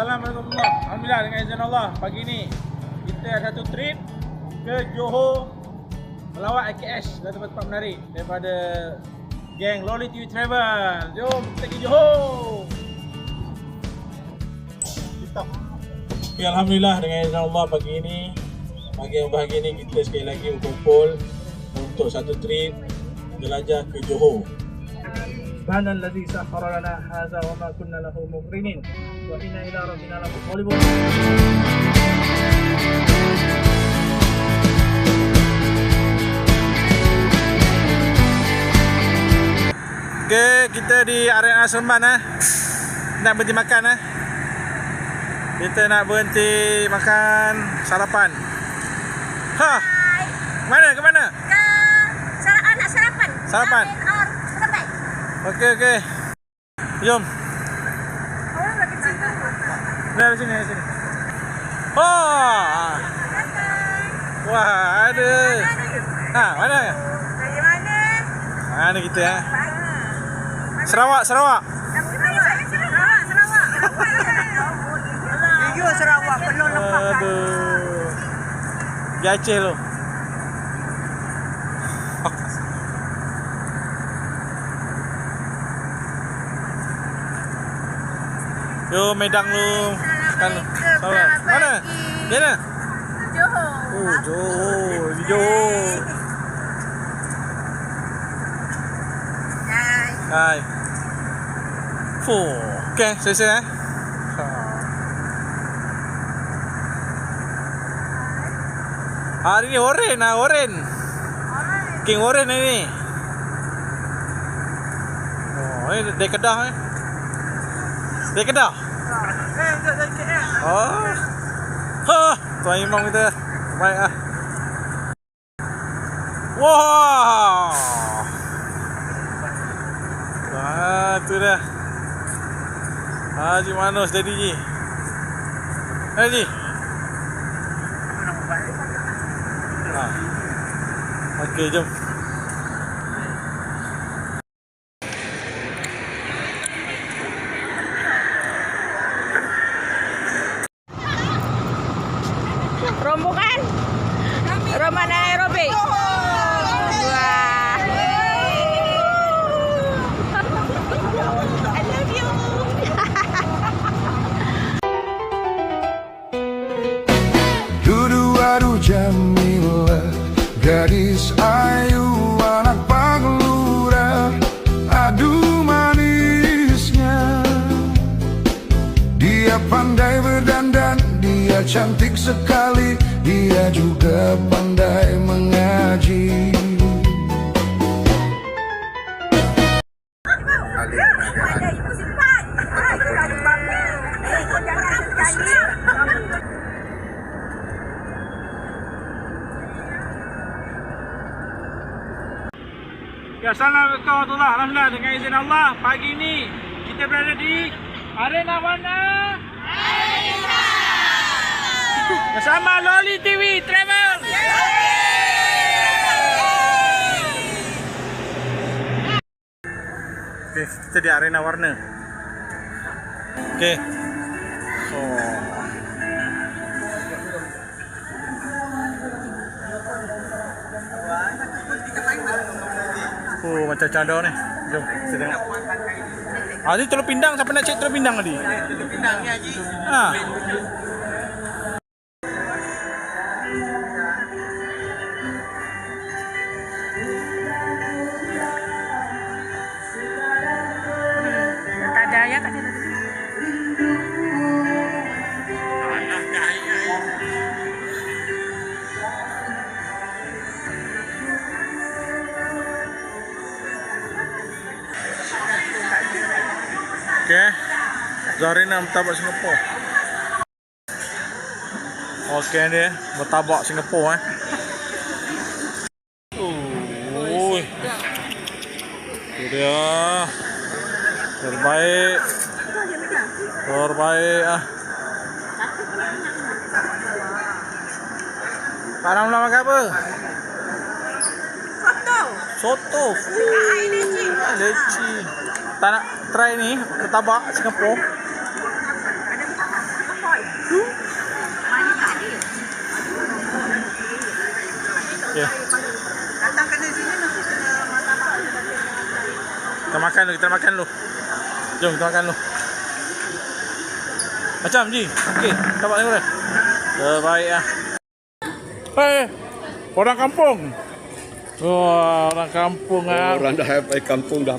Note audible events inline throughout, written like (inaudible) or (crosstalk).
Assalamualaikum. Alhamdulillah dengan izin Allah Pagi ni Kita ada satu trip Ke Johor Melawat IKS Dan tempat-tempat menarik Daripada Geng Loli TV Travel. Jom kita pergi Johor. Ya, Alhamdulillah dengan izin Allah pagi ini Pagi yang bahagia ni kita sekali lagi berkumpul Untuk satu trip Jelajah ke Johor سبحان الذي سخر لنا هذا وما كنا له مقرنين وإنا إلى ربنا لمنقلبون Okay, kita di area Seremban eh. Nak berhenti makan eh. Kita nak berhenti makan sarapan. Ha. Mana ke mana? ke sar- anak sarapan. Sarapan. Amin or sarapan. Okey okey. Jom. Orang lagi. Dari sini, dari sini. Oh. Wah, ada. Ha, mana? Dari mana? Mana kita eh? Sarawak, Sarawak. Dari mana? Sarawak, Sarawak. Iyo Sarawak penuh lepas. Aduh. Di Aceh Yo, medang lu. Kan. Mana? Di mana? Johor. Oh, Johor. Di Johor. Hai. Hai. Fuh. Okay, selesai eh. Ha. Hari ni oren lah, oren. King oren ni. Oh, ini dari Kedah eh. Dari Kedah. Eh. Oh. Ha, tuan imam kita. Baik ah. Wah. Wah, tu dah. Haji Manus jadi Ji. Haji. Ha. Okey, jom. Juga pandai mengaji. Ya, Assalamualaikum warahmatullahi Alhamdulillah dengan izin Allah Pagi ni kita berada di Arena mana? Arena Bersama Loli TV Travel Kita di Arena Warna Okay Oh Oh, macam cadar ni. Jom, kita tengok. Ah, ni telur pindang. Siapa nak cek telur pindang tadi? Telur pindang ni, Haji. Ha. Zarina bertabak Singapura. Okey ni, bertabak Singapura eh. Oi. Tu dia. Terbaik. Terbaik ah. Sekarang nak makan apa? Soto. Hai, Leci. Leci. Tak nak try ni, bertabak Singapura. Okay. Datang sini kena makan Kita makan dulu, kita makan dulu. Jom kita makan dulu. Macam Ji. Okey, dapat tengok dah. Terbaik ah. Hei, orang kampung. Wah, orang kampung ah. Orang dah sampai kampung dah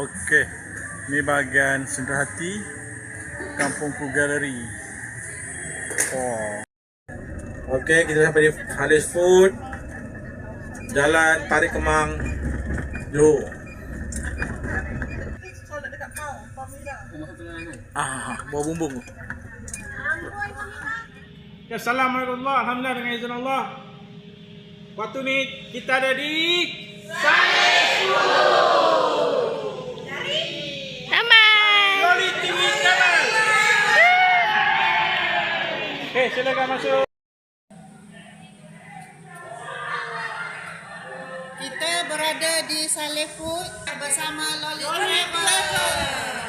Okey. Ni bahagian Sendrahati Kampungku Gallery. Oh. Okey, kita sampai di Halis Food. Jalan Tarik Kemang. Johor. Ah, bawa bumbung. Ya, Assalamualaikum Alhamdulillah dengan izin Allah. Waktu ni kita ada di Loli Okay, silakan masuk. Kita berada di Saleh Food bersama Loli Travel.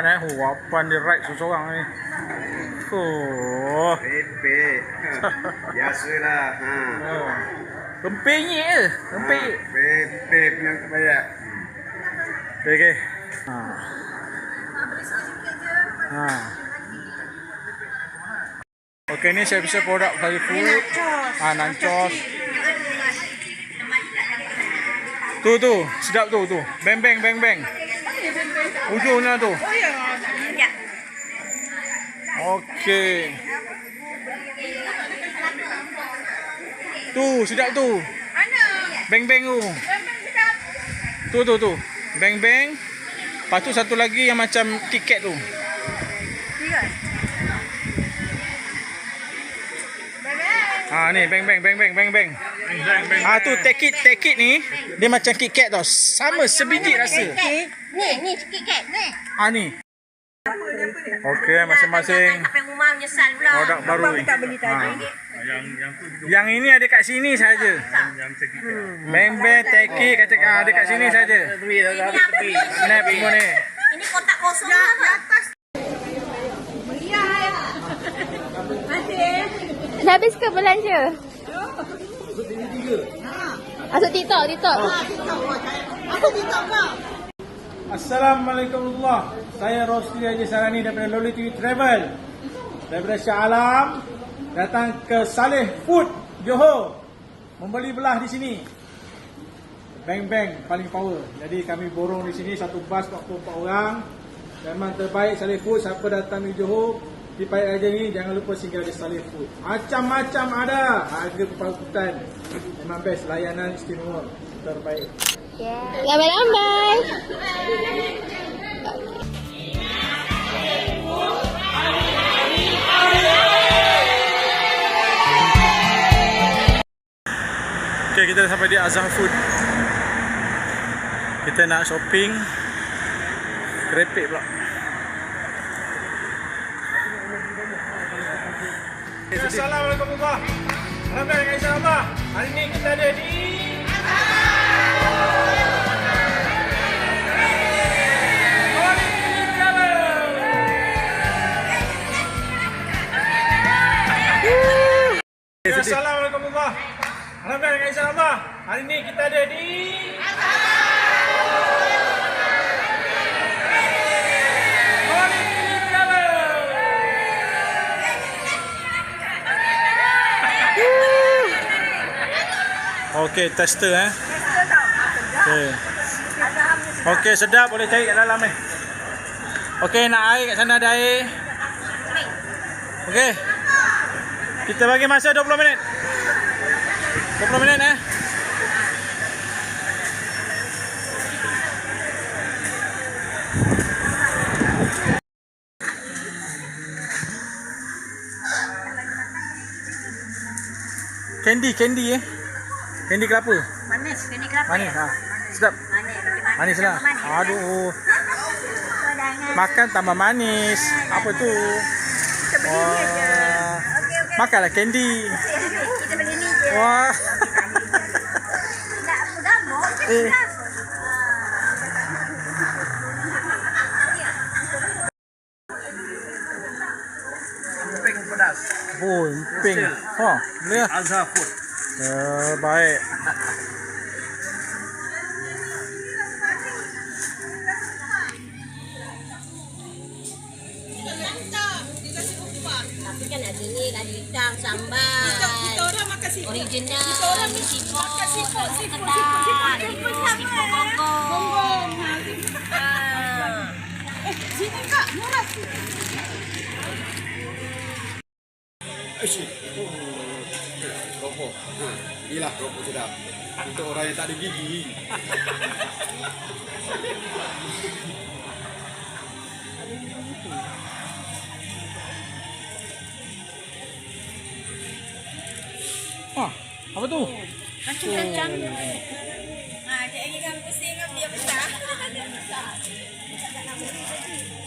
Wapan eh. Wapan di right seseorang ni. Oh. Pepe. (laughs) Biasalah. Ha. oh. Kempingnya je. Kemping. Pepe punya banyak. Okay, okay. Ha. Ha. Okay, ni saya bisa produk dari food. Ah, nancos. Tu tu, sedap tu tu. Bang bang bang Ujungnya tu. Okey. Tu, sedap tu. Bang bang tu. Tu tu tu. Bang bang. Lepas tu satu lagi yang macam KitKat tu. Ah ni bang bang bang bang bang bang. Ah tu take it take it ni dia macam KitKat tau. Sama sebiji rasa. Ni, ni sikit kat. Ni. Ah ni. Okey masing-masing Sampai rumah menyesal pula. produk baru ni. Ah. Yang ini ada kat sini saja. Bang bang take it kata ah, ada kat sini saja. Snap semua ni. Ini kotak kosong ya, apa? atas. Dah habis ke belanja? Masuk TikTok, TikTok. Assalamualaikum. Warahmatullahi Saya Rosli Haji Sarani daripada Loli TV Travel. Daripada Shah Alam Datang ke Saleh Food Johor. Membeli belah di sini. Bang bang paling power. Jadi kami borong di sini satu bas 44 orang. Memang terbaik Saleh Food Siapa datang di Johor Di pagi raja ni jangan lupa singgah di Saleh Food. Macam-macam ada. Harga kepala Memang best layanan istimewa. Terbaik Lambai-lambai. Okay, kita dah sampai di Azhar Food. Kita nak shopping. Kerepek pula. Assalamualaikum warahmatullahi wabarakatuh. Alhamdulillah insyaAllah. Hari ini kita ada di... Assalamualaikum warahmatullahi wabarakatuh. Alhamdulillah dengan insyaAllah Hari ni kita ada di. Okey, tester eh. Okey. Okey, sedap boleh cari kat dalam ni. Okey, nak air kat sana ada air. Okey. Kita bagi masa 20 minit. 20 minit eh. Candy, candy eh. Candy kelapa. Manis, ini kelapa Manis ya? ha. Sedap. Manis, manis. Manis lah. Manis. Aduh. Makan tambah manis. Apa tu? Kita beli ni aja. Wah. Okey, okey. Makanlah candy. Kita beli ni je. Wah. Tak apa gambar. Eh. Peng pedas. Oh, pink. Ha, boleh lah. Azhar food. Uh, baik. Ikan, sambal. Kita orang makan siput. Original. Kita orang ni siput. makan siput, siput, siput, siput. Siput siput eh. Ha, Ah. Eh, sini kak, murah sih. Rokok. Ha, inilah rokok sedap. Untuk orang yang tak ada gigi. Apa tu? Kacang-kacang. Ha, lagi kan pusing kan dia besar.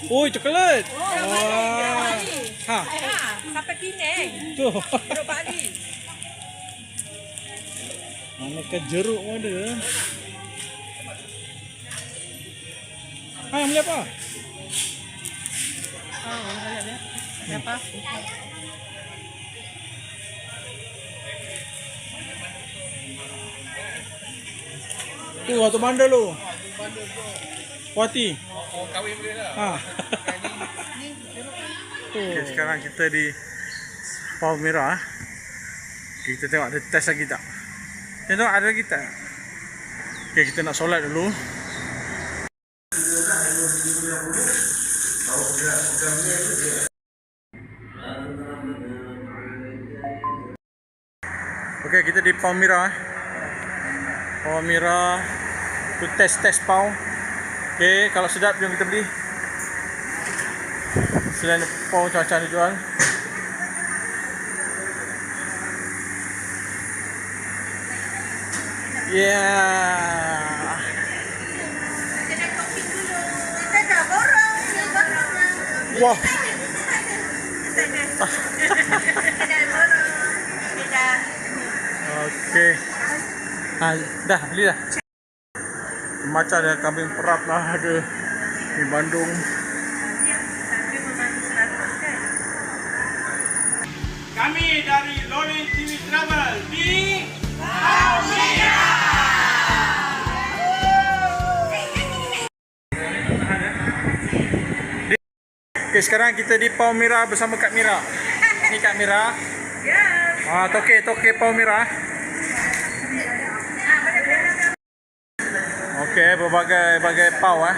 Oh, coklat. Wah. Ha, Ha, sampai Penang. tu. Duduk Bali. Mana ke jeruk pun ada. Ha, yang beli apa? Apa? Tu, Watu Bandar tu. Wati. Oh, kahwin boleh lah. Ha. (laughs) Okay, sekarang kita di Palmyra. eh. Kita tengok ada test lagi tak. Kita tengok ada lagi tak. Okay, kita nak solat dulu. Okay, kita di Palmyra. eh. Palmyra. Tu test-test pau. Okay, kalau sedap jom kita beli. Selain pau macam-macam dijual. Yeah. (laughs) Kita dah borong. Kita borong. Wah, okey. Ha, dah beli dah. Macam ada kambing perap lah ada di Bandung. Kami dari Loli TV Travel di Okay, sekarang kita di Palmyra bersama Kak Mira. Ni Kak Mira. Ah, toke toke Palmyra. Okey, berbagai bagai pau eh.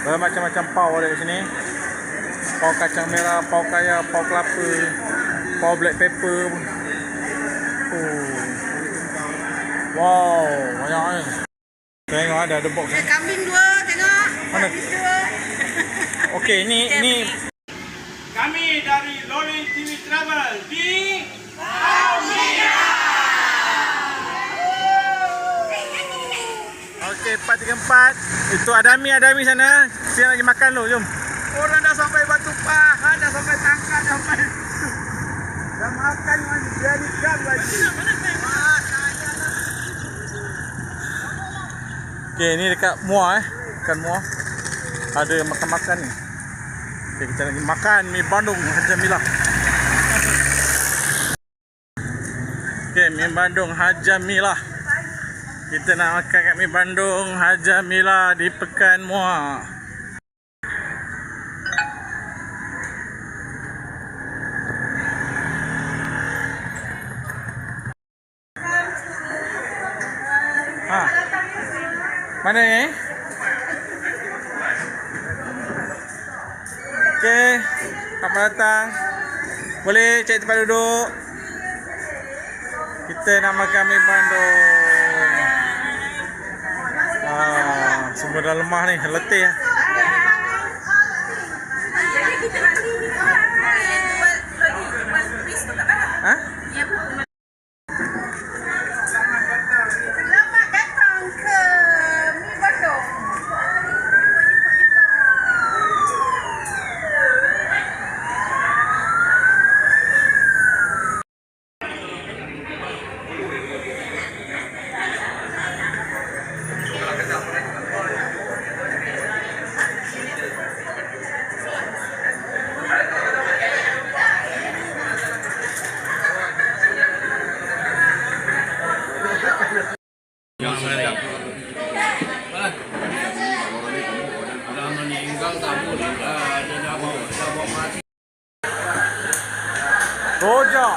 Bermacam-macam pau ada di sini. Pau kacang merah, pau kaya, pau kelapa, pau black pepper. Oh. Wow, banyak ni. Tengok ada ada box. eh. Kambing dua, tengok. Mana? Dua. Okey, ni ni kami dari Loli TV Travel di 434. Itu Adami, Adami sana. Siap lagi makan lu, jom. Orang dah sampai Batu Pahat, dah sampai Tangkap, dah sampai... Dah makan, man. Jadi jam lagi. Okey, ni dekat Muar eh. Dekat Muar. Ada makan-makan ni. Okey, kita lagi makan mi Bandung macam Mila. Okey, Okey, mi Bandung Hajamilah. Kita nak makan kat mi Bandung Hajamilah di Pekan Muar. Ha. Mana ni? Okey, selamat datang. Boleh cari tempat duduk. Kita nak makan mi Bandung. Semua dah lemah ni, letih ah. Rojak.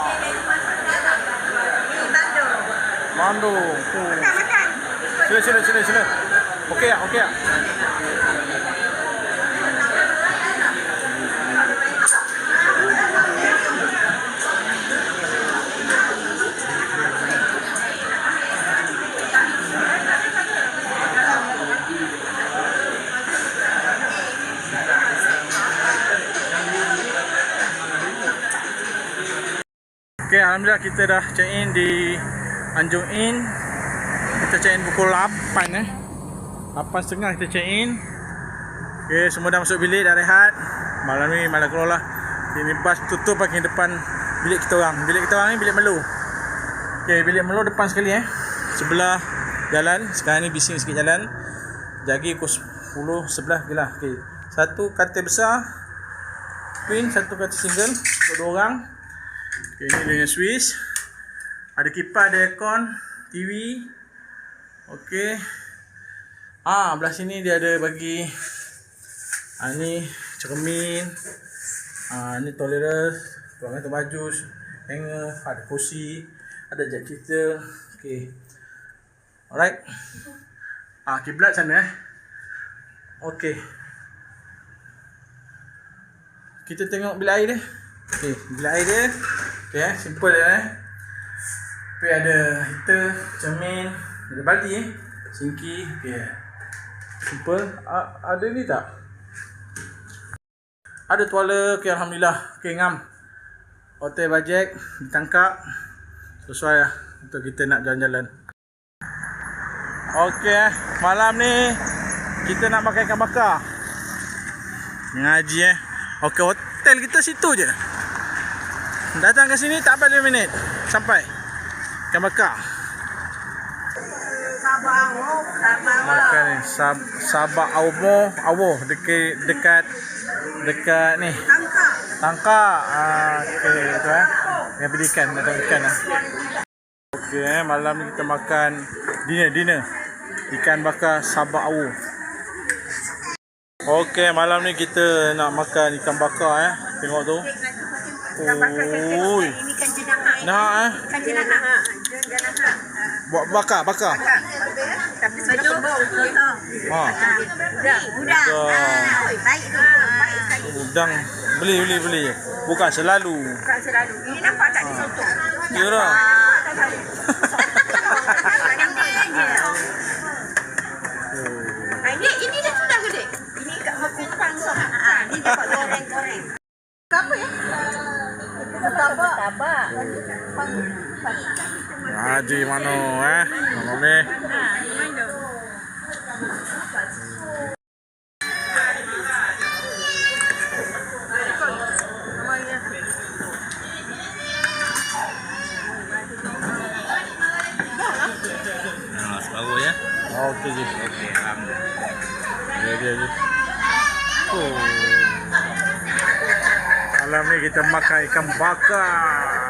Bandung. Oh. Makan makan. Sila sila sila sila. Okey ah, okey ah. Alhamdulillah kita dah check in di Anjung Inn. Kita check in pukul 8 eh. 8.30 kita check in. Okay, semua dah masuk bilik dah rehat. Malam ni malam keluar lah. Ini bas tutup parking depan bilik kita orang. Bilik kita orang ni bilik Melu. Okay, bilik Melu depan sekali eh. Sebelah jalan Sekarang ni bising sikit jalan. Jagi pukul 10, 11 je lah. Okay. Satu katil besar. Queen, satu katil single Untuk dua orang Okay, ni dengan Swiss. Ada kipas, ada aircon, TV. Okey. Ah, belah sini dia ada bagi ah ni cermin. Ah ni tolerance, ruangan untuk baju, hanger, ada kursi, ada jap kita. Okey. Alright. Ah, kiblat sana eh. Okey. Kita tengok bilik air dia. Okey, bilik air dia. Okey eh, simple je eh. Tapi ada heater, cermin, ada baldi eh. Sinki, okey. Simple. A- ada ni tak? Ada tuala, okey alhamdulillah. Okey ngam. Hotel bajet ditangkap. Sesuai lah untuk kita nak jalan-jalan. Okey eh, malam ni kita nak makan ikan bakar. Ngaji eh. Okey, hotel kita situ je. Datang ke sini tak sampai 5 minit sampai. Ikan bakar. Makan ni Sab, Sabak Awo Awo dekat dekat dekat ni. Tangka. Ah, okey tu eh. Yang beli ikan, tengok ikan lah. Okey eh, malam ni kita makan dinner, dinner. Ikan bakar Sabak Awo. Okey, malam ni kita nak makan ikan bakar eh. Tengok tu. Oi. Ini kan jenaka. Nah eh. Kan jenaka. Jenaka. Buat bakar, bakar. Tapi sudah kembang. Ha. Udang. Udang. Baik tu. Baik. Udang beli beli beli. Bukan selalu. Bukan selalu. Ini nampak tak di soto. Ya Ini ini dah sudah ke dek? Ini kat kupang so. Ah, ini dapat goreng-goreng. Apa ya? Tabak. Tabak. Haji mano eh. Malam ni. Ah, di kita makan ikan bakar.